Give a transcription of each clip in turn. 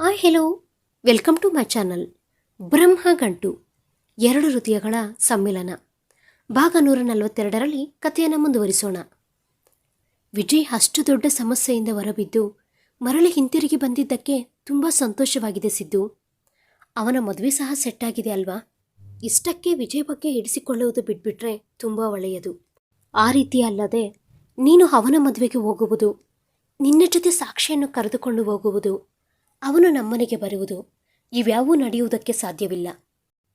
Hi hello welcome to my channel Brahmagantu. ಎರಡು ಹೃದಯಗಳ ಸಮ್ಮಿಲನ. ಭಾಗ ನೂರ ನಲವತ್ತೆರಡರಲ್ಲಿ ಕಥೆಯನ್ನು ಮುಂದುವರಿಸೋಣ. ವಿಜಯ್ ಅಷ್ಟು ದೊಡ್ಡ ಸಮಸ್ಯೆಯಿಂದ ಹೊರಬಿದ್ದು, ಮರಳಿ ಹಿಂತಿರುಗಿ ಬಂದಿದ್ದಕ್ಕೆ ತುಂಬ ಸಂತೋಷವಾಗಿದೆ ಸಿದ್ದು. ಅವನ ಮದುವೆ ಸಹ ಸೆಟ್ ಆಗಿದೆ ಅಲ್ವಾ? ಇಷ್ಟಕ್ಕೆ ವಿಜಯ್ ಬಗ್ಗೆ ಹಿಡಿಸಿಕೊಳ್ಳುವುದು ಬಿಟ್ಬಿಟ್ರೆ ತುಂಬ ಒಳ್ಳೆಯದು. ಆ ರೀತಿ ಅಲ್ಲದೆ, ನೀನು ಅವನ ಮದುವೆಗೆ ಹೋಗುವುದು, ನಿನ್ನ ಜೊತೆ ಸಾಕ್ಷಿಯನ್ನು ಕರೆದುಕೊಂಡು ಹೋಗುವುದು ಅವನು ನಮ್ಮನೆಗೆ ಬರುವುದು. ಇವ್ಯಾವೂ ನಡೆಯುವುದಕ್ಕೆ ಸಾಧ್ಯವಿಲ್ಲ.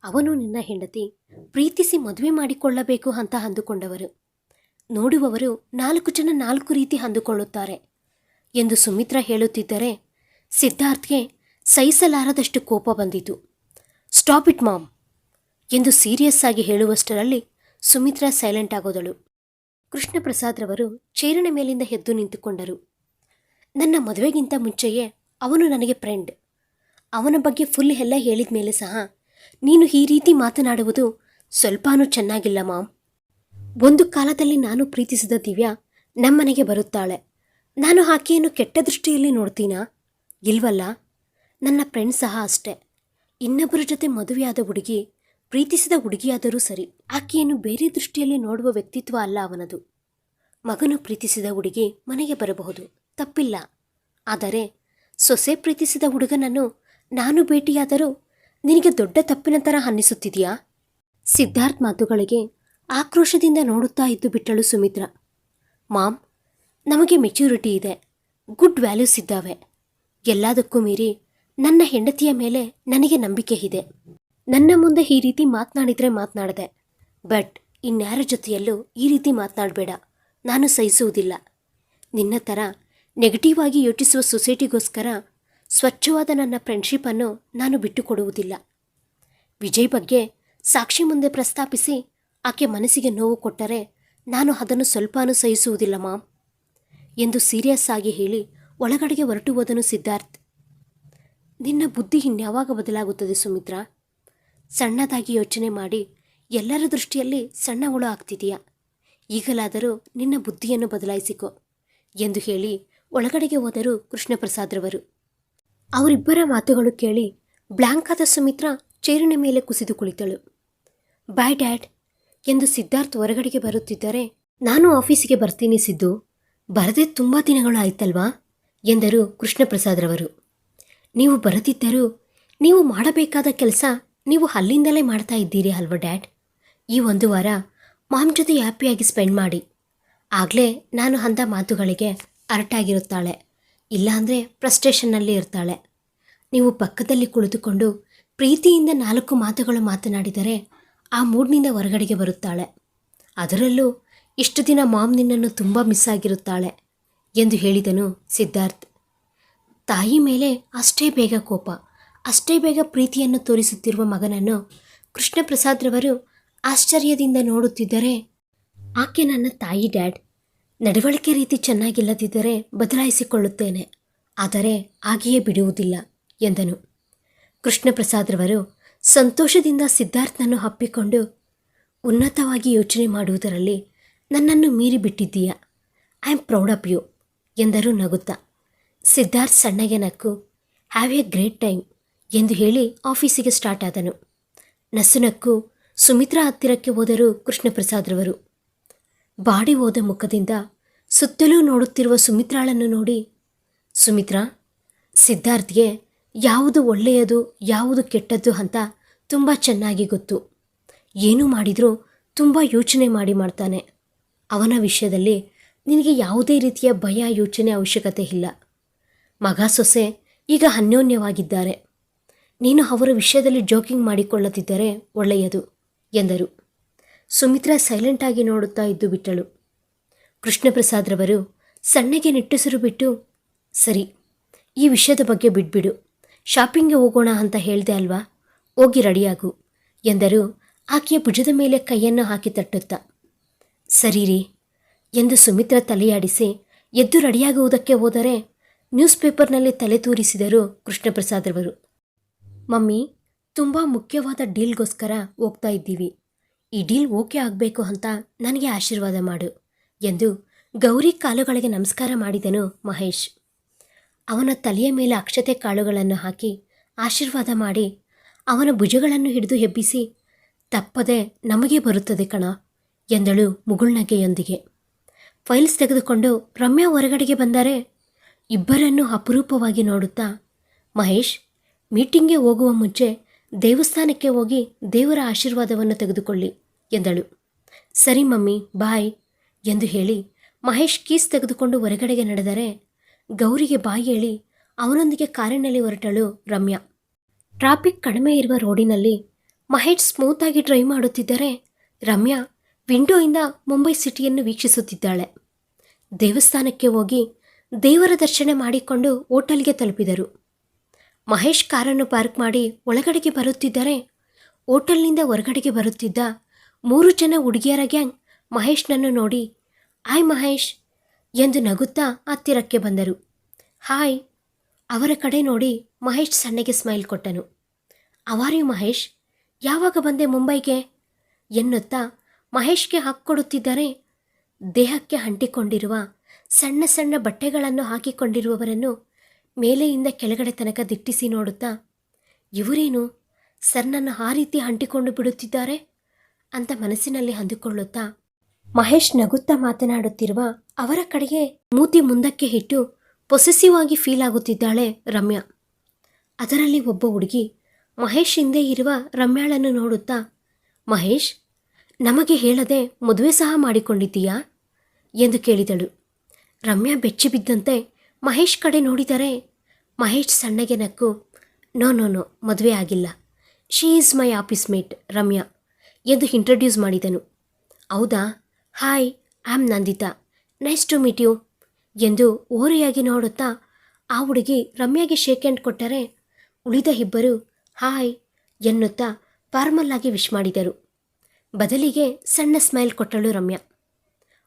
ಅವನು ನಿನ್ನ ಹೆಂಡತಿ, ಪ್ರೀತಿಸಿ ಮದುವೆ ಮಾಡಿಕೊಳ್ಳಬೇಕು ಅಂತ ಅಂದುಕೊಂಡವರು. ನೋಡುವವರು ನಾಲ್ಕು ಜನ ನಾಲ್ಕು ರೀತಿ ಅಂದುಕೊಳ್ಳುತ್ತಾರೆ. ಎಂದು ಸುಮಿತ್ರ ಹೇಳುತ್ತಿದ್ದರೆ, ಸಿದ್ಧಾರ್ಥ್ಗೆ ಸಹಿಸಲಾರದಷ್ಟು ಕೋಪ ಬಂದಿತು. ಸ್ಟಾಪ್ ಇಟ್ ಮಾಮ್ ಎಂದು ಸೀರಿಯಸ್ ಆಗಿ ಹೇಳುವಷ್ಟರಲ್ಲಿ ಸುಮಿತ್ರ ಸೈಲೆಂಟ್ ಆಗೋದಳು. ಕೃಷ್ಣ ಪ್ರಸಾದ್ರವರು ಚೇರಿನ ಮೇಲಿಂದ ಎದ್ದು ನಿಂತುಕೊಂಡರು. ನನ್ನ ಮದುವೆಗಿಂತ ಮುಂಚೆಯೇ ಅವನು ನನಗೆ ಫ್ರೆಂಡ್ ಅವನ ಬಗ್ಗೆ ಫುಲ್ ಎಲ್ಲ ಹೇಳಿದ ಮೇಲೆ ಸಹ ನೀನು ಈ ರೀತಿ ಮಾತನಾಡುವುದು ಸ್ವಲ್ಪನೂ ಚೆನ್ನಾಗಿಲ್ಲ ಮಾಮ್. ಒಂದು ಕಾಲದಲ್ಲಿ ನಾನು ಪ್ರೀತಿಸಿದ ದಿವ್ಯಾ ನಮ್ಮನೆಗೆ ಬರುತ್ತಾಳೆ. ನಾನು ಆಕೆಯನ್ನು ಕೆಟ್ಟ ದೃಷ್ಟಿಯಲ್ಲಿ ನೋಡ್ತೀನಾ? ಇಲ್ವಲ್ಲ? ನನ್ನ ಫ್ರೆಂಡ್ ಸಹ ಅಷ್ಟೆ. ಇನ್ನೊಬ್ಬರ ಜೊತೆ ಮದುವೆಯಾದ ಹುಡುಗಿ, ಪ್ರೀತಿಸಿದ ಹುಡುಗಿಯಾದರೂ ಸರಿ, ಆಕೆಯನ್ನು ಬೇರೆ ದೃಷ್ಟಿಯಲ್ಲಿ ನೋಡುವ ವ್ಯಕ್ತಿತ್ವ ಅಲ್ಲ ಅವನದು. ಮಗನು ಪ್ರೀತಿಸಿದ ಹುಡುಗಿ ಮನೆಗೆ ಬರಬಹುದು, ತಪ್ಪಿಲ್ಲ. ಆದರೆ ಸೊಸೆ ಪ್ರೀತಿಸಿದ ಹುಡುಗನನ್ನು ನಾನು ಭೇಟಿಯಾದರೂ ನಿನಗೆ ದೊಡ್ಡ ತಪ್ಪಿನ ಥರ ಅನ್ನಿಸುತ್ತಿದೆಯಾ? ಸಿದ್ಧಾರ್ಥ್ ಮಾತುಗಳಿಗೆ ಆಕ್ರೋಶದಿಂದ ನೋಡುತ್ತಾ ಇದ್ದು ಬಿಟ್ಟಳು ಸುಮಿತ್ರ. ಮಾಮ್, ನಮಗೆ ಮೆಚ್ಯೂರಿಟಿ ಇದೆ. ಗುಡ್ ವ್ಯಾಲ್ಯೂಸ್ ಇದ್ದಾವೆ. ಎಲ್ಲದಕ್ಕೂ ಮೀರಿ ನನ್ನ ಹೆಂಡತಿಯ ಮೇಲೆ ನನಗೆ ನಂಬಿಕೆ ಇದೆ. ನನ್ನ ಮುಂದೆ ಈ ರೀತಿ ಮಾತನಾಡಿದರೆ ಮಾತನಾಡಿದೆ. ಬಟ್ ಇನ್ಯಾರ ಜೊತೆಯಲ್ಲೂ ಈ ರೀತಿ ಮಾತನಾಡಬೇಡ. ನಾನು ಸಹಿಸುವುದಿಲ್ಲ. ನಿನ್ನ ಥರ ನೆಗೆಟಿವ್ ಆಗಿ ಯೋಚಿಸುವ ಸೊಸೈಟಿಗೋಸ್ಕರ ಸ್ವಚ್ಛವಾದ ನನ್ನ ಫ್ರೆಂಡ್ಶಿಪ್ಪನ್ನು ನಾನು ಬಿಟ್ಟುಕೊಡುವುದಿಲ್ಲ. ವಿಜಯ್ ಬಗ್ಗೆ ಸಾಕ್ಷಿ ಮುಂದೆ ಪ್ರಸ್ತಾಪಿಸಿ ಆಕೆ ಮನಸ್ಸಿಗೆ ನೋವು ಕೊಟ್ಟರೆ ನಾನು ಅದನ್ನು ಸ್ವಲ್ಪ ಸಹಿಸುವುದಿಲ್ಲ ಮಾಮ್, ಎಂದು ಸೀರಿಯಸ್ ಆಗಿ ಹೇಳಿ ಒಳಗಡೆಗೆ ಹೊರಟು ಹೋದನು ಸಿದ್ಧಾರ್ಥ್. ನಿನ್ನ ಬುದ್ಧಿ ಇನ್ಯಾವಾಗ ಬದಲಾಗುತ್ತದೆ ಸುಮಿತ್ರಾ? ಸಣ್ಣದಾಗಿ ಯೋಚನೆ ಮಾಡಿ ಎಲ್ಲರ ದೃಷ್ಟಿಯಲ್ಲಿ ಸಣ್ಣವಳು ಆಗ್ತಿದೆಯಾ? ಈಗಲಾದರೂ ನಿನ್ನ ಬುದ್ಧಿಯನ್ನು ಬದಲಾಯಿಸಿಕೊ, ಎಂದು ಹೇಳಿ ಒಳಗಡೆಗೆ ಹೋದರು ಕೃಷ್ಣಪ್ರಸಾದ್ರವರು. ಅವರಿಬ್ಬರ ಮಾತುಗಳು ಕೇಳಿ ಬ್ಲ್ಯಾಂಕ್ ಆದ ಸುಮಿತ್ರಾ ಚೇರಿನ ಮೇಲೆ ಕುಸಿದು ಕುಳಿತಳು. ಬಾಯ್ ಡ್ಯಾಡ್, ಎಂದು ಸಿದ್ಧಾರ್ಥ್ ಹೊರಗಡೆಗೆ ಬರುತ್ತಿದ್ದರೆ ನಾನು ಆಫೀಸಿಗೆ ಬರ್ತೀನಿ ಸಿದ್ದು. ಬರದೆ ತುಂಬ ದಿನಗಳು ಆಯ್ತಲ್ವಾ? ಎಂದರು ಕೃಷ್ಣಪ್ರಸಾದ್ರವರು. ನೀವು ಬರದಿದ್ದರೂ ನೀವು ಮಾಡಬೇಕಾದ ಕೆಲಸ ನೀವು ಅಲ್ಲಿಂದಲೇ ಮಾಡ್ತಾ ಇದ್ದೀರಿ ಅಲ್ವ ಡ್ಯಾಡ್? ಈ ಒಂದು ವಾರ ಮಾಮ್ ಜೊತೆ ಹ್ಯಾಪಿಯಾಗಿ ಸ್ಪೆಂಡ್ ಮಾಡಿ. ಆಗಲೇ ನಾನು ಅಂದ ಮಾತುಗಳಿಗೆ ಅರಟಾಗಿರುತ್ತಾಳೆ. ಇಲ್ಲಾಂದರೆ ಫ್ರಸ್ಟ್ರೇಷನ್ನಲ್ಲಿ ಇರ್ತಾಳೆ. ನೀವು ಪಕ್ಕದಲ್ಲಿ ಕುಳಿತುಕೊಂಡು ಪ್ರೀತಿಯಿಂದ ನಾಲ್ಕು ಮಾತುಗಳು ಮಾತನಾಡಿದರೆ ಆ ಮೂಡ್ನಿಂದ ಹೊರಗಡೆಗೆ ಬರುತ್ತಾಳೆ. ಅದರಲ್ಲೂ ಇಷ್ಟು ದಿನ ಮಾಮ್ ನಿನ್ನನ್ನು ತುಂಬ ಮಿಸ್ ಆಗಿರುತ್ತಾಳೆ ಎಂದು ಹೇಳಿದನು ಸಿದ್ಧಾರ್ಥ್. ತಾಯಿ ಮೇಲೆ ಅಷ್ಟೇ ಬೇಗ ಕೋಪ, ಅಷ್ಟೇ ಬೇಗ ಪ್ರೀತಿಯನ್ನು ತೋರಿಸುತ್ತಿರುವ ಮಗನನ್ನು ಕೃಷ್ಣಪ್ರಸಾದ್ರವರು ಆಶ್ಚರ್ಯದಿಂದ ನೋಡುತ್ತಿದ್ದರೆ, ಆಕೆ ನನ್ನ ತಾಯಿ ಡ್ಯಾಡ್. ನಡವಳಿಕೆ ರೀತಿ ಚೆನ್ನಾಗಿಲ್ಲದಿದ್ದರೆ ಬದಲಾಯಿಸಿಕೊಳ್ಳುತ್ತೇನೆ. ಆದರೆ ಹಾಗೆಯೇ ಬಿಡುವುದಿಲ್ಲ, ಎಂದನು. ಕೃಷ್ಣಪ್ರಸಾದ್ರವರು ಸಂತೋಷದಿಂದ ಸಿದ್ಧಾರ್ಥನನ್ನು ಹಪ್ಪಿಕೊಂಡು ಉನ್ನತವಾಗಿ ಯೋಚನೆ ಮಾಡುವುದರಲ್ಲಿ ನನ್ನನ್ನು ಮೀರಿಬಿಟ್ಟಿದ್ದೀಯ I am proud of you ಎಂದರು ನಗುತ್ತಾ. ಸಿದ್ಧಾರ್ಥ್ ಸಣ್ಣಗೆ ನಕ್ಕು ಹ್ಯಾವ್ ಎ ಗ್ರೇಟ್ ಟೈಮ್ ಎಂದು ಹೇಳಿ ಆಫೀಸಿಗೆ ಸ್ಟಾರ್ಟ್ ಆದನು. ನಸುನಕ್ಕು ಸುಮಿತ್ರಾ ಹತ್ತಿರಕ್ಕೆ ಹೋದರು ಕೃಷ್ಣಪ್ರಸಾದ್ರವರು ಬಾಡಿ ಹೋದ ಮುಖದಿಂದ ಸುತ್ತಲೂ ನೋಡುತ್ತಿರುವ ಸುಮಿತ್ರಾಳನ್ನು ನೋಡಿ, ಸುಮಿತ್ರಾ, ಸಿದ್ಧಾರ್ಥ್ಗೆ ಯಾವುದು ಒಳ್ಳೆಯದು, ಯಾವುದು ಕೆಟ್ಟದ್ದು ಅಂತ ತುಂಬ ಚೆನ್ನಾಗಿ ಗೊತ್ತು. ಏನು ಮಾಡಿದರೂ ತುಂಬ ಯೋಚನೆ ಮಾಡಿ ಮಾಡ್ತಾನೆ. ಅವನ ವಿಷಯದಲ್ಲಿ ನಿನಗೆ ಯಾವುದೇ ರೀತಿಯ ಭಯ, ಯೋಚನೆ, ಅವಶ್ಯಕತೆ ಇಲ್ಲ. ಮಗ ಸೊಸೆ ಈಗ ಅನ್ಯೋನ್ಯವಾಗಿದ್ದಾರೆ. ನೀನು ಅವರ ವಿಷಯದಲ್ಲಿ ಜೋಕಿಂಗ್ ಮಾಡಿಕೊಳ್ಳದಿದ್ದರೆ ಒಳ್ಳೆಯದು, ಎಂದರು. ಸುಮಿತ್ರಾ ಸೈಲೆಂಟಾಗಿ ನೋಡುತ್ತಾ ಇದ್ದು ಬಿಟ್ಟಳು. ಕೃಷ್ಣಪ್ರಸಾದ್ರವರು ಸಣ್ಣಗೆ ನಿಟ್ಟುಸಿರು ಬಿಟ್ಟು, ಸರಿ, ಈ ವಿಷಯದ ಬಗ್ಗೆ ಬಿಟ್ಬಿಡು ಶಾಪಿಂಗ್ಗೆ ಹೋಗೋಣ ಅಂತ ಹೇಳಿದೆ ಅಲ್ವಾ? ಹೋಗಿ ರೆಡಿಯಾಗು, ಎಂದರು. ಆಕೆಯ ಭುಜದ ಮೇಲೆ ಕೈಯನ್ನು ಹಾಕಿ ತಟ್ಟುತ್ತಾ, ಸರಿ ರೀ, ಎಂದು ಸುಮಿತ್ರಾ ತಲೆಯಾಡಿಸಿ ಎದ್ದು ರೆಡಿಯಾಗುವುದಕ್ಕೆ ಹೋದರೆ ನ್ಯೂಸ್ ಪೇಪರ್ನಲ್ಲಿ ತಲೆ ತೂರಿಸಿದರು ಕೃಷ್ಣಪ್ರಸಾದ್ರವರು. ಮಮ್ಮಿ, ತುಂಬ ಮುಖ್ಯವಾದ ಡೀಲ್ಗೋಸ್ಕರ ಹೋಗ್ತಾ ಇದ್ದೀವಿ. ಈ ಡೀಲ್ ಓಕೆ ಆಗಬೇಕು ಅಂತ ನನಗೆ ಆಶೀರ್ವಾದ ಮಾಡು ಎಂದು ಗೌರಿ ಕಾಲುಗಳಿಗೆ ನಮಸ್ಕಾರ ಮಾಡಿದನು ಮಹೇಶ್. ಅವನ ತಲೆಯ ಮೇಲೆ ಅಕ್ಷತೆ ಕಾಳುಗಳನ್ನು ಹಾಕಿ ಆಶೀರ್ವಾದ ಮಾಡಿ ಅವನ ಭುಜಗಳನ್ನು ಹಿಡಿದು ಹೆಬ್ಬಿಸಿ ತಪ್ಪದೆ ನಮಗೆ ಬರುತ್ತದೆ ಕಣ ಎಂದಳು ಮುಗುಳ್ನಗೆಯೊಂದಿಗೆ ಫೈಲ್ಸ್ ತೆಗೆದುಕೊಂಡು ರಮ್ಯಾ ಹೊರಗಡೆಗೆ ಬಂದರೆ ಇಬ್ಬರನ್ನು ಅಪರೂಪವಾಗಿ ನೋಡುತ್ತಾ ಮಹೇಶ್ ಮೀಟಿಂಗ್ಗೆ ಹೋಗುವ ಮುಂಚೆ ದೇವಸ್ಥಾನಕ್ಕೆ ಹೋಗಿ ದೇವರ ಆಶೀರ್ವಾದವನ್ನು ತೆಗೆದುಕೊಳ್ಳಿ ಎಂದಳು. ಸರಿ ಮಮ್ಮಿ, ಬಾಯ್ ಎಂದು ಹೇಳಿ ಮಹೇಶ್ ಕೀಸ್ ತೆಗೆದುಕೊಂಡು ಹೊರಗಡೆಗೆ ನಡೆದರೆ ಗೌರಿಗೆ ಬಾಯಿ ಹೇಳಿ ಅವನೊಂದಿಗೆ ಕಾರಿನಲ್ಲಿ ಹೊರಟಳು ರಮ್ಯಾ. ಟ್ರಾಫಿಕ್ ಕಡಿಮೆ ಇರುವ ರೋಡಿನಲ್ಲಿ ಮಹೇಶ್ ಸ್ಮೂತಾಗಿ ಡ್ರೈವ್ ಮಾಡುತ್ತಿದ್ದರೆ ರಮ್ಯಾ ವಿಂಡೋಯಿಂದ ಮುಂಬೈ ಸಿಟಿಯನ್ನು ವೀಕ್ಷಿಸುತ್ತಿದ್ದಾಳೆ. ದೇವಸ್ಥಾನಕ್ಕೆ ಹೋಗಿ ದೇವರ ದರ್ಶನ ಮಾಡಿಕೊಂಡು ಹೋಟೆಲ್ಗೆ ತಲುಪಿದರು. ಮಹೇಶ್ ಕಾರನ್ನು ಪಾರ್ಕ್ ಮಾಡಿ ಒಳಗಡೆಗೆ ಬರುತ್ತಿದ್ದರೆ. ಹೋಟೆಲ್ನಿಂದ ಹೊರಗಡೆಗೆ ಬರುತ್ತಿದ್ದ ಮೂರು ಜನ ಹುಡುಗಿಯರ ಗ್ಯಾಂಗ್ ಮಹೇಶ್ನನ್ನು ನೋಡಿ, ಹಾಯ್ ಮಹೇಶ್ ಎಂದು ನಗುತ್ತಾ ಹತ್ತಿರಕ್ಕೆ ಬಂದರು. ಹಾಯ್ ಅವರ ಕಡೆ ನೋಡಿ ಮಹೇಶ್ ಸಣ್ಣಗೆ ಸ್ಮೈಲ್ ಕೊಟ್ಟನು. ಅವಾರ್ಯು ಮಹೇಶ್, ಯಾವಾಗ ಬಂದೆ ಮುಂಬೈಗೆ? ಎನ್ನುತ್ತಾ ಮಹೇಶ್ಗೆ ಹಾಕ್ಕೊಡುತ್ತಿದ್ದರೆ ದೇಹಕ್ಕೆ ಅಂಟಿಕೊಂಡಿರುವ ಸಣ್ಣ ಸಣ್ಣ ಬಟ್ಟೆಗಳನ್ನು ಹಾಕಿಕೊಂಡಿರುವವರನ್ನು ಮೇಲೆಯಿಂದ ಕೆಳಗಡೆ ತನಕ ದಿಟ್ಟಿಸಿ ನೋಡುತ್ತಾ, ಇವರೇನು? ಸರ್ ನನ್ನ ಆ ರೀತಿ ಅಂಟಿಕೊಂಡು ಬಿಡುತ್ತಿದ್ದಾರೆ? ಅಂತ ಮನಸ್ಸಿನಲ್ಲಿ ಅಂದುಕೊಳ್ಳುತ್ತಾ, ಮಹೇಶ್ ನಗುತ್ತಾ ಮಾತನಾಡುತ್ತಿರುವ ಅವರ ಕಡೆಗೆ ಮೂತಿ ಮುಂದಕ್ಕೆ ಇಟ್ಟು ಪೊಸೆಸಿವ್ ಆಗಿ ಫೀಲ್ ಆಗುತ್ತಿದ್ದಾಳೆ ರಮ್ಯಾ. ಅದರಲ್ಲಿ ಒಬ್ಬ ಹುಡುಗಿ ಮಹೇಶ್ ಹಿಂದೆ ಇರುವ ರಮ್ಯಾಳನ್ನು ನೋಡುತ್ತಾ, ಮಹೇಶ್, ನಮಗೆ ಹೇಳದೆ ಮದುವೆ ಸಹ ಮಾಡಿಕೊಂಡಿದ್ದೀಯಾ? ಎಂದು ಕೇಳಿದಳು. ರಮ್ಯಾ ಬೆಚ್ಚಿಬಿದ್ದಂತೆ ಮಹೇಶ್ ಕಡೆ ನೋಡಿದರೆ ಮಹೇಶ್ ಸಣ್ಣಗೆ ನಕ್ಕು, ನೋ ನೋ ನೋ, ಮದುವೆ ಆಗಿಲ್ಲ. She is my office mate Ramya, ಎಂದು ಇಂಟ್ರಡ್ಯೂಸ್ ಮಾಡಿದನು. ಹೌದಾ? Hi I am Nandita. Nice to meet you ಎಂದು ಓರೆಯಾಗಿ ನೋಡುತ್ತಾ ಆ ಹುಡುಗಿ ರಮ್ಯಾಗೆ ಶೇಕ್ ಹ್ಯಾಂಡ್ ಕೊಟ್ಟರೆ ಉಳಿದ ಇಬ್ಬರು ಹಾಯ್ ಎನ್ನುತ್ತಾ ಫಾರ್ಮಲ್ ಆಗಿ ವಿಶ್ ಮಾಡಿದರು. ಬದಲಿಗೆ ಸಣ್ಣ ಸ್ಮೈಲ್ ಕೊಟ್ಟಳು ರಮ್ಯಾ.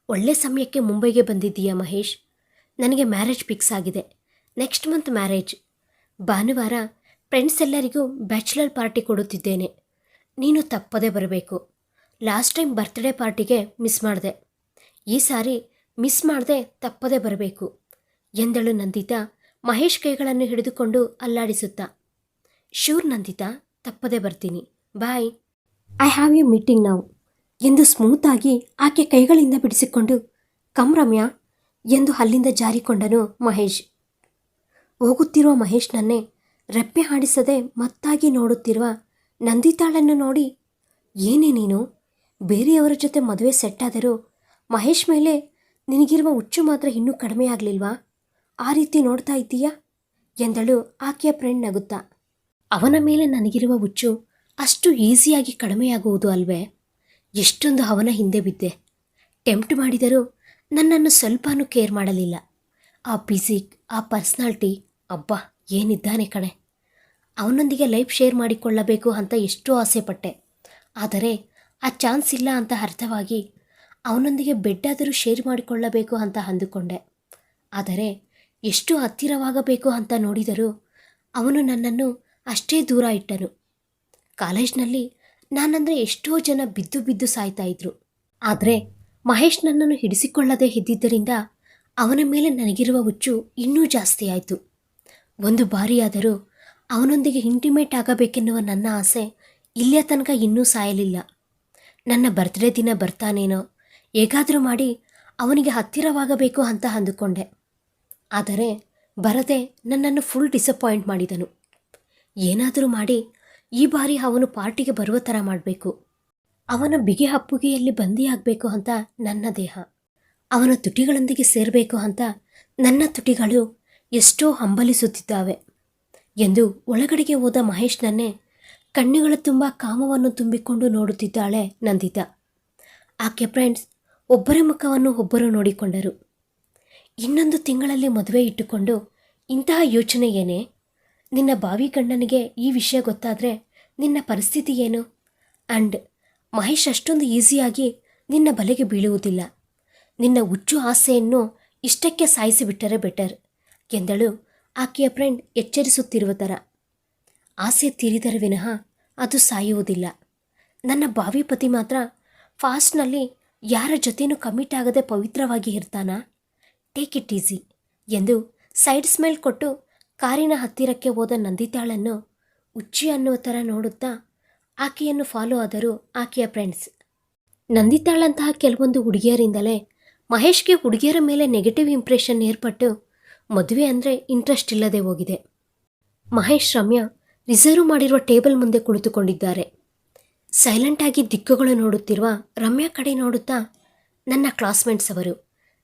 ಒಳ್ಳೆ ಸಮಯಕ್ಕೆ ಮುಂಬೈಗೆ ಬಂದಿದ್ದೀಯಾ ಮಹೇಶ್? ನನಗೆ ಮ್ಯಾರೇಜ್ ಫಿಕ್ಸ್ ಆಗಿದೆ. Next month marriage. ಭಾನುವಾರ ಫ್ರೆಂಡ್ಸ್ ಎಲ್ಲರಿಗೂ ಬ್ಯಾಚುಲರ್ ಪಾರ್ಟಿ ಕೊಡುತ್ತಿದ್ದೇನೆ. ನೀನು ತಪ್ಪದೇ ಬರಬೇಕು. ಲಾಸ್ಟ್ ಟೈಮ್ ಬರ್ತ್ಡೇ ಪಾರ್ಟಿಗೆ ಮಿಸ್ ಮಾಡಿದೆ. ಈ ಸಾರಿ ಮಿಸ್ ಮಾಡದೆ ತಪ್ಪದೇ ಬರಬೇಕು. ಎಂದಳು ನಂದಿತಾ, ಮಹೇಶ್ ಕೈಗಳನ್ನು ಹಿಡಿದುಕೊಂಡು ಅಲ್ಲಾಡಿಸುತ್ತಾ. ಶೂರ್ ನಂದಿತಾ, ತಪ್ಪದೇ ಬರ್ತೀನಿ. Bye. I have you meeting ನಾವು ಎಂದು ಸ್ಮೂತಾಗಿ ಆಕೆ ಕೈಗಳಿಂದ ಬಿಡಿಸಿಕೊಂಡು, ಕಮ್ ರಮ್ಯಾ ಎಂದು ಅಲ್ಲಿಂದ ಜಾರಿಕೊಂಡನು ಮಹೇಶ್. ಹೋಗುತ್ತಿರುವ ಮಹೇಶ್ನನ್ನೇ ರೆಪ್ಪೆ ಹಾಡಿಸದೆ ಮತ್ತಾಗಿ ನೋಡುತ್ತಿರುವ ನಂದಿತಾಳನ್ನು ನೋಡಿ, ಏನೇ ನೀನು, ಬೇರೆಯವರ ಜೊತೆ ಮದುವೆ ಸೆಟ್ಟಾದರೂ ಮಹೇಶ್ ಮೇಲೆ ನಿನಗಿರುವ ಹುಚ್ಚು ಮಾತ್ರ ಇನ್ನೂ ಕಡಿಮೆ ಆಗಲಿಲ್ವಾ? ಆ ರೀತಿ ನೋಡ್ತಾ ಇದ್ದೀಯಾ? ಎಂದಳು ಆಕೆಯ ಫ್ರೆಂಡ್ ನಗುತ್ತಾ. ಅವನ ಮೇಲೆ ನನಗಿರುವ ಹುಚ್ಚು ಅಷ್ಟು ಈಸಿಯಾಗಿ ಕಡಿಮೆಯಾಗುವುದು ಅಲ್ವೇ? ಎಷ್ಟೊಂದು ಅವನ ಹಿಂದೆ ಬಿದ್ದೆ. ಟೆಂಪ್ಟ್ ಮಾಡಿದರೂ ನನ್ನನ್ನು ಸ್ವಲ್ಪನೂ ಕೇರ್ ಮಾಡಲಿಲ್ಲ. ಆ ಫಿಸಿಕ್, ಆ ಪರ್ಸ್ನಾಲಿಟಿ ಅಬ್ಬಾ, ಏನಿದ್ದಾನೆ ಕಣೆ. ಅವನೊಂದಿಗೆ ಲೈಫ್ ಶೇರ್ ಮಾಡಿಕೊಳ್ಳಬೇಕು ಅಂತ ಎಷ್ಟೋ ಆಸೆಪಟ್ಟೆ. ಆದರೆ ಆ ಚಾನ್ಸ್ ಇಲ್ಲ ಅಂತ ಅರ್ಥವಾಗಿ ಅವನೊಂದಿಗೆ ಬೆಡ್ಡಾದರೂ ಶೇರ್ ಮಾಡಿಕೊಳ್ಳಬೇಕು ಅಂತ ಅಂದುಕೊಂಡೆ. ಆದರೆ ಎಷ್ಟು ಹತ್ತಿರವಾಗಬೇಕು ಅಂತ ನೋಡಿದರೂ ಅವನು ನನ್ನನ್ನು ಅಷ್ಟೇ ದೂರ ಇಟ್ಟನು. ಕಾಲೇಜ್ನಲ್ಲಿ ನಾನಂದರೆ ಎಷ್ಟೋ ಜನ ಬಿದ್ದು ಬಿದ್ದು ಸಾಯ್ತಾ ಇದ್ರು. ಆದರೆ ಮಹೇಶ್ ನನ್ನನ್ನು ಹಿಡಿಸಿಕೊಳ್ಳದೆ ಇದ್ದಿದ್ದರಿಂದ ಅವನ ಮೇಲೆ ನನಗಿರುವ ಹುಚ್ಚು ಇನ್ನೂ ಜಾಸ್ತಿ ಆಯಿತು. ಒಂದು ಬಾರಿಯಾದರೂ ಅವನೊಂದಿಗೆ ಇಂಟಿಮೇಟ್ ಆಗಬೇಕೆನ್ನುವ ನನ್ನ ಆಸೆ ಇಲ್ಲಿಯ ತನಕ ಇನ್ನೂ ಸಾಯಲಿಲ್ಲ. ನನ್ನ ಬರ್ತ್ಡೇ ದಿನ ಬರ್ತಾನೇನೋ, ಹೇಗಾದರೂ ಮಾಡಿ ಅವನಿಗೆ ಹತ್ತಿರವಾಗಬೇಕು ಅಂತ ಅಂದುಕೊಂಡೆ. ಆದರೆ ಬರದೆ ನನ್ನನ್ನು ಫುಲ್ ಡಿಸಪಾಯಿಂಟ್ ಮಾಡಿದನು. ಏನಾದರೂ ಮಾಡಿ ಈ ಬಾರಿ ಅವನು ಪಾರ್ಟಿಗೆ ಬರುವ ಥರ ಮಾಡಬೇಕು. ಅವನ ಬಿಗಿ ಹಪ್ಪುಗೆಯಲ್ಲಿ ಬಂದಿಯಾಗಬೇಕು ಅಂತ ನನ್ನ ದೇಹ. ಅವನ ತುಟಿಗಳೊಂದಿಗೆ ಸೇರಬೇಕು ಅಂತ ನನ್ನ ತುಟಿಗಳು ಎಷ್ಟೋ ಹಂಬಲಿಸುತ್ತಿದ್ದಾವೆ. ಎಂದು ಒಳಗಡೆಗೆ ಹೋದ ಮಹೇಶ್ನನ್ನೇ ಕಣ್ಣುಗಳ ತುಂಬ ಕಾಮವನ್ನು ತುಂಬಿಕೊಂಡು ನೋಡುತ್ತಿದ್ದಾಳೆ ನಂದಿತ. ಆಕೆ ಫ್ರೆಂಡ್ಸ್, ಒಬ್ಬರ ಮುಖವನ್ನು ಒಬ್ಬರು ನೋಡಿಕೊಂಡರು. ಇನ್ನೊಂದು ತಿಂಗಳಲ್ಲಿ ಮದುವೆ ಇಟ್ಟುಕೊಂಡು ಇಂತಹ ಯೋಚನೆ ಏನೇ? ನಿನ್ನ ಬಾವಿ ಗಂಡನಿಗೆ ಈ ವಿಷಯ ಗೊತ್ತಾದರೆ ನಿನ್ನ ಪರಿಸ್ಥಿತಿ ಏನು? ಆ್ಯಂಡ್ ಮಹೇಶ್ ಅಷ್ಟೊಂದು ಈಸಿಯಾಗಿ ನಿನ್ನ ಬಲೆಗೆ ಬೀಳುವುದಿಲ್ಲ. ನಿನ್ನ ಹುಚ್ಚು ಆಸೆಯನ್ನು ಇಷ್ಟಕ್ಕೆ ಸಾಯಿಸಿಬಿಟ್ಟರೆ ಬೆಟರ್. ಎಂದಳು ಆಕೆಯ ಫ್ರೆಂಡ್ ಎಚ್ಚರಿಸುತ್ತಿರುವ ಥರ. ಆಸೆ ತೀರಿದರೆ ವಿನಃ ಅದು ಸಾಯುವುದಿಲ್ಲ. ನನ್ನ ಬಾವಿ ಪತಿ ಮಾತ್ರ ಫಾಸ್ಟ್ನಲ್ಲಿ ಯಾರ ಜೊತೆನೂ ಕಮಿಟ್ ಆಗದೆ ಪವಿತ್ರವಾಗಿ ಇರ್ತಾನಾ? ಟೇಕ್ ಇಟ್ ಈಸಿ ಎಂದು ಸೈಡ್ ಸ್ಮೆಲ್ ಕೊಟ್ಟು ಕಾರಿನ ಹತ್ತಿರಕ್ಕೆ ಹೋದ ನಂದಿತಾಳನ್ನು ಉಚ್ಚಿ ಅನ್ನುವ ಥರ ನೋಡುತ್ತಾ ಆಕೆಯನ್ನು ಫಾಲೋ ಆದರು ಆಕೆಯ ಫ್ರೆಂಡ್ಸ್. ನಂದಿತಾಳಂತಹ ಕೆಲವೊಂದು ಹುಡುಗಿಯರಿಂದಲೇ ಮಹೇಶ್ಗೆ ಹುಡುಗಿಯರ ಮೇಲೆ ನೆಗೆಟಿವ್ ಇಂಪ್ರೆಷನ್ ಏರ್ಪಟ್ಟು ಮದುವೆ ಅಂದರೆ ಇಂಟ್ರೆಸ್ಟ್ ಇಲ್ಲದೆ ಹೋಗಿದೆ. ಮಹೇಶ್, ರಮ್ಯಾ ರಿಸರ್ವ್ ಮಾಡಿರುವ ಟೇಬಲ್ ಮುಂದೆ ಕುಳಿತುಕೊಂಡಿದ್ದಾರೆ. ಸೈಲೆಂಟಾಗಿ ದಿಕ್ಕುಗಳು ನೋಡುತ್ತಿರುವ ರಮ್ಯಾ ಕಡೆ ನೋಡುತ್ತಾ, ನನ್ನ ಕ್ಲಾಸ್ಮೇಟ್ಸ್ ಅವರು,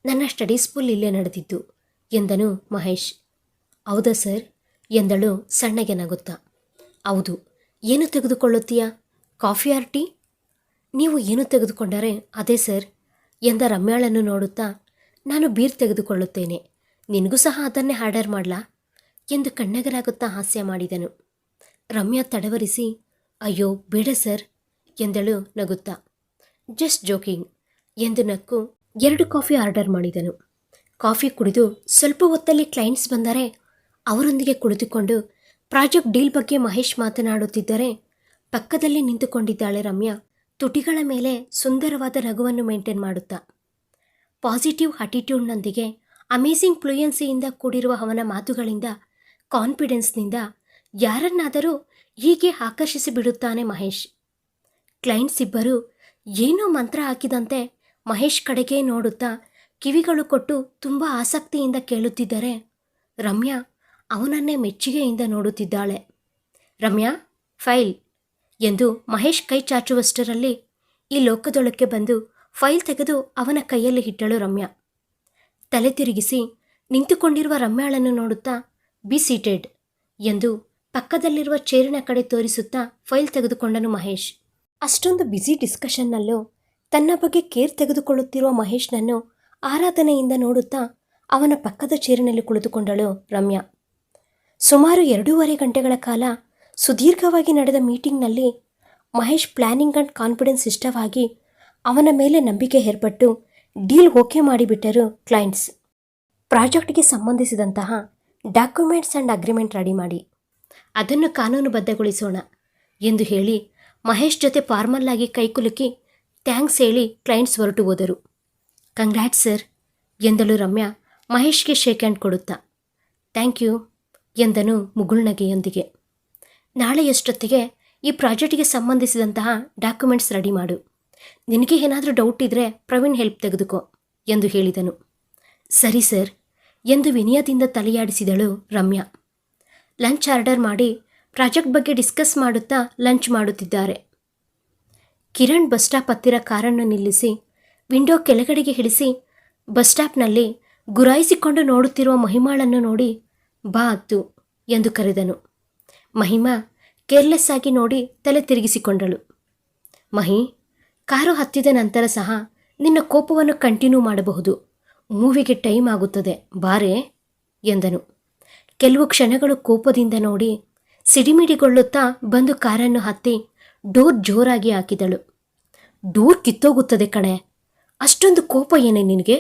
ನನ್ನ ಸ್ಟಡೀಸ್ ಫುಲ್ ಇಲ್ಲೇ ನಡೆದಿದ್ದು ಎಂದನು ಮಹೇಶ್. ಹೌದಾ ಸರ್ ಎಂದಳು ಸಣ್ಣಗೆ ನಗುತ್ತಾ ಹೌದು, ಏನು ತೆಗೆದುಕೊಳ್ಳುತ್ತೀಯಾ? Coffee or tea? ನೀವು ಏನು ತೆಗೆದುಕೊಂಡರೆ ಅದೇ ಸರ್ ಎಂದ ರಮ್ಯಾಳನ್ನು ನೋಡುತ್ತಾ, ನಾನು ಬೀರ್ ತೆಗೆದುಕೊಳ್ಳುತ್ತೇನೆ. ನಿನಗೂ ಸಹ ಅದನ್ನೇ ಆರ್ಡರ್ ಮಾಡಲಾ? ಎಂದು ಕಣ್ಣಗಲಾಗುತ್ತಾ ಹಾಸ್ಯ ಮಾಡಿದನು. ರಮ್ಯಾ ತಡವರಿಸಿ, ಅಯ್ಯೋ, ಬೇಡ ಸರ್, ಎಂದಳು ನಗುತ್ತಾ. ಜಸ್ಟ್ ಜೋಕಿಂಗ್, ಎಂದು ನಕ್ಕು ಎರಡು ಕಾಫಿ ಆರ್ಡರ್ ಮಾಡಿದನು. ಕಾಫಿ ಕುಡಿದು ಸ್ವಲ್ಪ ಹೊತ್ತಲ್ಲಿ ಕ್ಲೈಂಟ್ಸ್ ಬಂದರೆ ಅವರೊಂದಿಗೆ ಕುಳಿತುಕೊಂಡು ಪ್ರಾಜೆಕ್ಟ್ ಡೀಲ್ ಬಗ್ಗೆ ಮಹೇಶ್ ಮಾತನಾಡುತ್ತಿದ್ದರೆ ಪಕ್ಕದಲ್ಲಿ ನಿಂತುಕೊಂಡಿದ್ದಾಳೆ ರಮ್ಯಾ, ತುಟಿಗಳ ಮೇಲೆ ಸುಂದರವಾದ ನಗುವನ್ನು ಮೇಂಟೈನ್ ಮಾಡುತ್ತಾ. ಪಾಸಿಟಿವ್ ಅಟಿಟ್ಯೂಡ್ನೊಂದಿಗೆ ಅಮೇಸಿಂಗ್ ಫ್ಲೂಯೆನ್ಸಿಯಿಂದ ಕೂಡಿರುವ ಅವನ ಮಾತುಗಳಿಂದ, ಕಾನ್ಫಿಡೆನ್ಸ್ನಿಂದ ಯಾರನ್ನಾದರೂ ಹೀಗೆ ಆಕರ್ಷಿಸಿ ಬಿಡುತ್ತಾನೆ ಮಹೇಶ್. ಕ್ಲೈಂಟ್ಸ್ ಇಬ್ಬರು ಏನೋ ಮಂತ್ರ ಹಾಕಿದಂತೆ ಮಹೇಶ್ ಕಡೆಗೆ ನೋಡುತ್ತಾ ಕಿವಿಗಳು ಕೊಟ್ಟು ತುಂಬ ಆಸಕ್ತಿಯಿಂದ ಕೇಳುತ್ತಿದ್ದರೆ ರಮ್ಯಾ ಅವನನ್ನೇ ಮೆಚ್ಚುಗೆಯಿಂದ ನೋಡುತ್ತಿದ್ದಾಳೆ. ರಮ್ಯಾ, ಫೈಲ್ ಎಂದು ಮಹೇಶ್ ಕೈ ಚಾಚುವಷ್ಟರಲ್ಲಿ ಈ ಲೋಕದೊಳಕ್ಕೆ ಬಂದು ಫೈಲ್ ತೆಗೆದು ಅವನ ಕೈಯಲ್ಲಿ ಇಟ್ಟಳು ರಮ್ಯಾ. ತಲೆ ತಿರುಗಿಸಿ ನಿಂತುಕೊಂಡಿರುವ ರಮ್ಯಾಳನ್ನು ನೋಡುತ್ತಾ, ಬಿ ಸೀಟೆಡ್ ಎಂದು ಪಕ್ಕದಲ್ಲಿರುವ ಚೇರಿನ ಕಡೆ ತೋರಿಸುತ್ತಾ ಫೈಲ್ ತೆಗೆದುಕೊಂಡನು ಮಹೇಶ್. ಅಷ್ಟೊಂದು ಬ್ಯುಸಿ ಡಿಸ್ಕಷನ್ನಲ್ಲೂ ತನ್ನ ಬಗ್ಗೆ ಕೇರ್ ತೆಗೆದುಕೊಳ್ಳುತ್ತಿರುವ ಮಹೇಶ್ನನ್ನು ಆರಾಧನೆಯಿಂದ ನೋಡುತ್ತಾ ಅವನ ಪಕ್ಕದ ಚೇರಿನಲ್ಲಿ ಕುಳಿತುಕೊಂಡಳು ರಮ್ಯಾ. ಸುಮಾರು ಎರಡೂವರೆ ಗಂಟೆಗಳ ಕಾಲ ಸುದೀರ್ಘವಾಗಿ ನಡೆದ ಮೀಟಿಂಗ್ನಲ್ಲಿ ಮಹೇಶ್ ಪ್ಲಾನಿಂಗ್ ಅಂಡ್ ಕಾನ್ಫಿಡೆನ್ಸ್ ಇಷ್ಟವಾಗಿ ಅವನ ಮೇಲೆ ನಂಬಿಕೆ ಏರ್ಪಟ್ಟು ಡೀಲ್ ಓಕೆ ಮಾಡಿಬಿಟ್ಟರು ಕ್ಲೈಂಟ್ಸ್. ಪ್ರಾಜೆಕ್ಟ್ಗೆ ಸಂಬಂಧಿಸಿದಂತಹ ಡಾಕ್ಯುಮೆಂಟ್ಸ್ ಆ್ಯಂಡ್ ಅಗ್ರಿಮೆಂಟ್ ರೆಡಿ ಮಾಡಿ. ಅದನ್ನು ಕಾನೂನುಬದ್ಧಗೊಳಿಸೋಣ ಎಂದು ಹೇಳಿ ಮಹೇಶ್ ಜೊತೆ ಫಾರ್ಮಲ್ ಆಗಿ ಕೈಕುಲುಕಿ ಥ್ಯಾಂಕ್ಸ್ ಹೇಳಿ ಕ್ಲೈಂಟ್ಸ್ ಹೊರಟು ಹೋದರು. ಕಂಗ್ರ್ಯಾಟ್ಸ್ ಸರ್, ಎಂದಳು ರಮ್ಯಾ ಮಹೇಶ್ಗೆ ಶೇಕ್ ಹ್ಯಾಂಡ್ ಕೊಡುತ್ತಾ. ಥ್ಯಾಂಕ್ ಯು, ಎಂದನು ಮುಗುಳ್ನಗೆಯೊಂದಿಗೆ ನಾಳೆ ಎಷ್ಟೊತ್ತಿಗೆ ಈ ಪ್ರಾಜೆಕ್ಟ್ಗೆ ಸಂಬಂಧಿಸಿದಂತಹ ಡಾಕ್ಯುಮೆಂಟ್ಸ್ ರೆಡಿ ಮಾಡು. ನಿನಗೆ ಏನಾದರೂ ಡೌಟ್ ಇದ್ದರೆ ಪ್ರವೀಣ್ ಹೆಲ್ಪ್ ತೆಗೆದುಕೋ ಎಂದು ಹೇಳಿದನು. ಸರಿ ಸರ್ ಎಂದು ವಿನಯದಿಂದ ತಲೆಯಾಡಿಸಿದಳು ರಮ್ಯಾ. ಲಂಚ್ ಆರ್ಡರ್ ಮಾಡಿ ಪ್ರಾಜೆಕ್ಟ್ ಬಗ್ಗೆ ಡಿಸ್ಕಸ್ ಮಾಡುತ್ತಾ ಲಂಚ್ ಮಾಡುತ್ತಿದ್ದಾರೆ. ಕಿರಣ್ ಬಸ್ ಸ್ಟಾಪ್ ಹತ್ತಿರ ಕಾರನ್ನು ನಿಲ್ಲಿಸಿ ವಿಂಡೋ ಕೆಳಗಡೆಗೆ ಹಿಡಿಸಿ ಬಸ್ ಸ್ಟಾಪ್ನಲ್ಲಿ ಗುರಾಯಿಸಿಕೊಂಡು ನೋಡುತ್ತಿರುವ ಮಹಿಮಾಳನ್ನು ನೋಡಿ ಬಾ ಅತ್ತು ಎಂದು ಕರೆದನು. ಮಹಿಮಾ ಕೇರ್ಲೆಸ್ ಆಗಿ ನೋಡಿ ತಲೆ ತಿರುಗಿಸಿಕೊಂಡಳು. ಮಹಿ ಕಾರು ಹತ್ತಿದ ನಂತರ ಸಹ ನಿನ್ನ ಕೋಪವನ್ನು ಕಂಟಿನ್ಯೂ ಮಾಡಬಹುದು. ಮೂವಿಗೆ ಟೈಮ್ ಆಗುತ್ತದೆ, ಬಾರೆ, ಎಂದನು. ಕೆಲವು ಕ್ಷಣಗಳು ಕೋಪದಿಂದ ನೋಡಿ ಸಿಡಿಮಿಡಿಗೊಳ್ಳುತ್ತಾ ಬಂದು ಕಾರನ್ನು ಹತ್ತಿ ಡೋರ್ ಜೋರಾಗಿ ಹಾಕಿದಳು. ಡೋರ್ ಕಿತ್ತೋಗುತ್ತದೆ ಕಣೆ, ಅಷ್ಟೊಂದು ಕೋಪ ಏನೇ ನಿನಗೆ?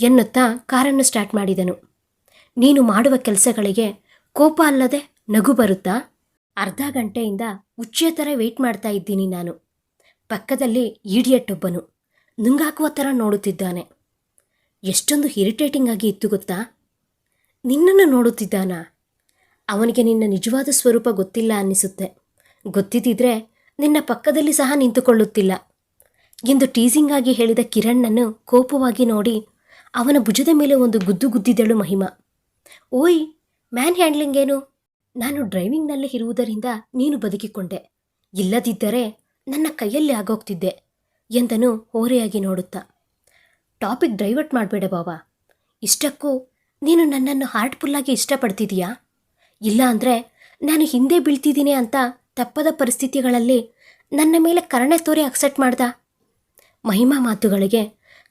ಎನ್ನುತ್ತಾ ಕಾರನ್ನು ಸ್ಟಾರ್ಟ್ ಮಾಡಿದನು. ನೀನು ಮಾಡುವ ಕೆಲಸಗಳಿಗೆ ಕೋಪ ಅಲ್ಲದೆ ನಗು ಬರುತ್ತಾ? ಅರ್ಧ ಗಂಟೆಯಿಂದ ಉಚ್ಚೆ ಥರ ವೆಯ್ಟ್ ಮಾಡ್ತಾ ಇದ್ದೀನಿ ನಾನು. ಪಕ್ಕದಲ್ಲಿ ಈಡಿಯಟ್ ಒಬ್ಬನು ನುಂಗಾಕುವ ಥರ ನೋಡುತ್ತಿದ್ದಾನೆ. ಎಷ್ಟೊಂದು ಇರಿಟೇಟಿಂಗ್ ಆಗಿ ಇತ್ತು ಗೊತ್ತಾ? ನಿನ್ನನ್ನು ನೋಡುತ್ತಿದ್ದಾನ? ಅವನಿಗೆ ನಿನ್ನ ನಿಜವಾದ ಸ್ವರೂಪ ಗೊತ್ತಿಲ್ಲ ಅನ್ನಿಸುತ್ತೆ. ಗೊತ್ತಿದ್ದಿದ್ರೆ ನಿನ್ನ ಪಕ್ಕದಲ್ಲಿ ಸಹ ನಿಂತುಕೊಳ್ಳುತ್ತಿಲ್ಲ. ಎಂದು ಟೀಸಿಂಗ್ ಆಗಿ ಹೇಳಿದ ಕಿರಣ್ಣನ್ನು ಕೋಪವಾಗಿ ನೋಡಿ ಅವನ ಭುಜದ ಮೇಲೆ ಒಂದು ಗುದ್ದು ಗುದ್ದಿದಳು ಮಹಿಮಾ. ಓಯ್, ಮ್ಯಾನ್ ಹ್ಯಾಂಡ್ಲಿಂಗ್ ಏನು? ನಾನು ಡ್ರೈವಿಂಗ್ನಲ್ಲಿ ಇರುವುದರಿಂದ ನೀನು ಬದುಕಿಕೊಂಡೆ. ಇಲ್ಲದಿದ್ದರೆ ನನ್ನ ಕೈಯಲ್ಲಿ ಆಗೋಗ್ತಿದ್ದೆ ಎಂದನು ಓರೆಯಾಗಿ ನೋಡುತ್ತಾ. ಟಾಪಿಕ್ ಡೈವರ್ಟ್ ಮಾಡಬೇಡ ಬಾವ. ಇಷ್ಟಕ್ಕೂ ನೀನು ನನ್ನನ್ನು ಹಾರ್ಟ್ಫುಲ್ಲಾಗಿ ಇಷ್ಟಪಡ್ತಿದೀಯಾ? ಇಲ್ಲ ಅಂದರೆ ನಾನು ಹಿಂದೆ ಬೀಳ್ತಿದ್ದೀನಿ ಅಂತ ತಪ್ಪದ ಪರಿಸ್ಥಿತಿಗಳಲ್ಲಿ ನನ್ನ ಮೇಲೆ ಕರಣೆ ತೋರಿ ಅಕ್ಸೆಪ್ಟ್ ಮಾಡ್ದ? ಮಹಿಮಾ ಮಾತುಗಳಿಗೆ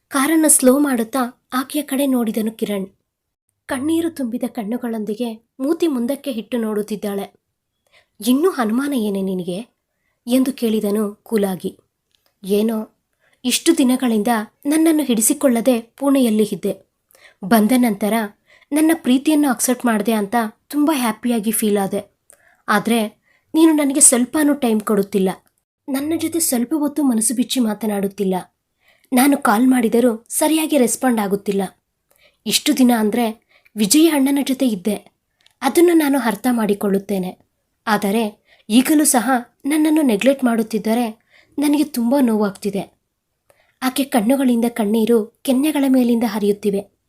ಕಾರನ್ನು ಸ್ಲೋ ಮಾಡುತ್ತಾ ಆಕೆಯ ಕಡೆ ನೋಡಿದನು ಕಿರಣ್. ಕಣ್ಣೀರು ತುಂಬಿದ ಕಣ್ಣುಗಳೊಂದಿಗೆ ಮೂತಿ ಮುಂದಕ್ಕೆ ಹಿಟ್ಟು ನೋಡುತ್ತಿದ್ದಾಳೆ. ಇನ್ನೂ ಅನುಮಾನ ಏನೇ ನಿನಗೆ? ಎಂದು ಕೇಳಿದನು ಕೂಲಾಗಿ. ಏನೋ, ಇಷ್ಟು ದಿನಗಳಿಂದ ನನ್ನನ್ನು ಹಿಡಿಸಿಕೊಳ್ಳದೆ ಪುಣೆಯಲ್ಲಿ ಇದ್ದೆ. ಬಂದ ನಂತರ ನನ್ನ ಪ್ರೀತಿಯನ್ನು ಅಕ್ಸೆಪ್ಟ್ ಮಾಡಿದೆ ಅಂತ ತುಂಬ ಹ್ಯಾಪಿಯಾಗಿ ಫೀಲ್ ಆದೆ. ಆದರೆ ನೀನು ನನಗೆ ಸ್ವಲ್ಪನೂ ಟೈಮ್ ಕೊಡುತ್ತಿಲ್ಲ. ನನ್ನ ಜೊತೆ ಸ್ವಲ್ಪ ಹೊತ್ತು ಮನಸ್ಸು ಬಿಚ್ಚಿ ಮಾತನಾಡುತ್ತಿಲ್ಲ. ನಾನು ಕಾಲ್ ಮಾಡಿದರೂ ಸರಿಯಾಗಿ ರೆಸ್ಪಾಂಡ್ ಆಗುತ್ತಿಲ್ಲ. ಇಷ್ಟು ದಿನ ಅಂದರೆ ವಿಜಯ ಅಣ್ಣನ ಜೊತೆ ಇದ್ದೆ. ಅದನ್ನು ನಾನು ಅರ್ಥ ಮಾಡಿಕೊಳ್ಳುತ್ತೇನೆ. ಆದರೆ ಈಗಲೂ ಸಹ ನನ್ನನ್ನು ನೆಗ್ಲೆಕ್ಟ್ ಮಾಡುತ್ತಿದ್ದರೆ ನನಗೆ ತುಂಬ ನೋವಾಗ್ತಿದೆ. ಆಕೆ ಕಣ್ಣುಗಳಿಂದ ಕಣ್ಣೀರು ಕೆನ್ನೆಗಳ ಮೇಲಿಂದ ಹರಿಯುತ್ತಿವೆ.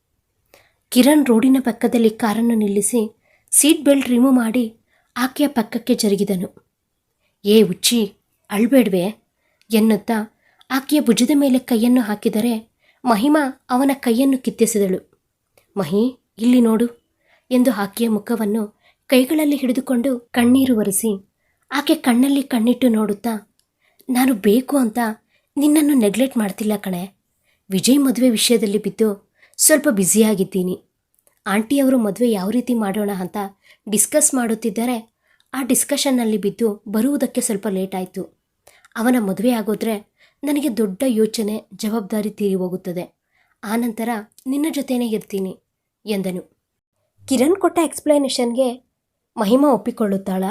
ಕಿರಣ್ ರೋಡಿನ ಪಕ್ಕದಲ್ಲಿ ಕಾರನ್ನು ನಿಲ್ಲಿಸಿ ಸೀಟ್ ಬೆಲ್ಟ್ ರಿಮೂವ್ ಮಾಡಿ ಆಕೆಯ ಪಕ್ಕಕ್ಕೆ ಜರುಗಿದನು. ಏ ಉಚ್ಚಿ, ಅಳ್ಬೇಡ್ವೆ ಎನ್ನುತ್ತಾ ಆಕೆಯ ಭುಜದ ಮೇಲೆ ಕೈಯನ್ನು ಹಾಕಿದರೆ ಮಹಿಮಾ ಅವನ ಕೈಯನ್ನು ಕಿತ್ತೆಸೆದಳು. ಮಹಿ, ಇಲ್ಲಿ ನೋಡು ಎಂದು ಆಕೆಯ ಮುಖವನ್ನು ಕೈಗಳಲ್ಲಿ ಹಿಡಿದುಕೊಂಡು ಕಣ್ಣೀರು ಒರೆಸಿ ಆಕೆ ಕಣ್ಣಲ್ಲಿ ಕಣ್ಣಿಟ್ಟು ನೋಡುತ್ತಾ, ನಾನು ಬೇಕು ಅಂತ ನಿನ್ನನ್ನು ನೆಗ್ಲೆಕ್ಟ್ ಮಾಡ್ತಿಲ್ಲ ಕಣೆ. ವಿಜಯ್ ಮದುವೆ ವಿಷಯದಲ್ಲಿ ಬಿದ್ದು ಸ್ವಲ್ಪ ಬ್ಯುಸಿಯಾಗಿದ್ದೀನಿ ಆಂಟಿಯವರು ಮದುವೆ ಯಾವ ರೀತಿ ಮಾಡೋಣ ಅಂತ ಡಿಸ್ಕಸ್ ಮಾಡುತ್ತಿದ್ದರೆ. ಆ ಡಿಸ್ಕಷನ್ನಲ್ಲಿ ಬಿದ್ದು ಬರುವುದಕ್ಕೆ ಸ್ವಲ್ಪ ಲೇಟ್ ಆಯಿತು. ಅವನ ಮದುವೆ ಆಗೋದ್ರೆ ನನಗೆ ದೊಡ್ಡ ಯೋಚನೆ, ಜವಾಬ್ದಾರಿ ತೀರಿ ಹೋಗುತ್ತದೆ. ಆನಂತರ ನಿನ್ನ ಜೊತೆನೇ ಇರ್ತೀನಿ, ಎಂದನು. ಕಿರಣ್ ಕೊಟ್ಟ ಎಕ್ಸ್ಪ್ಲನೇಷನ್ಗೆ ಮಹಿಮಾ ಒಪ್ಪಿಕೊಳ್ಳುತ್ತಾಳಾ?